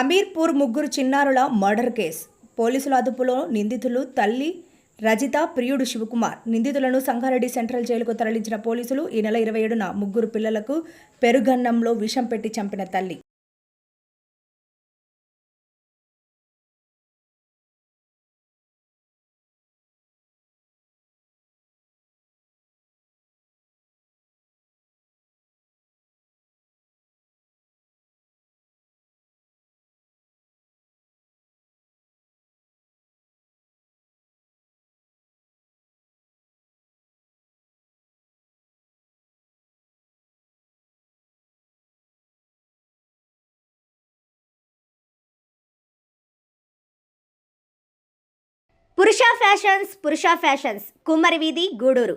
అమీర్పూర్ ముగ్గురు చిన్నారుల murder case. పోలీసుల అదుపులో నిందితులు తల్లి రజిత ప్రియుడు శివకుమార్. నిందితులను సంగారెడ్డి సెంట్రల్ జైలుకు తరలించిన పోలీసులు ఈ నెల ఇరవై ఏడున ముగ్గురు పిల్లలకు పెరుగన్నంలో విషం పెట్టి చంపిన తల్లి. పురుష ఫ్యాషన్స్ పురుష ఫ్యాషన్స్ కుమ్మరి వీధి గూడూరు.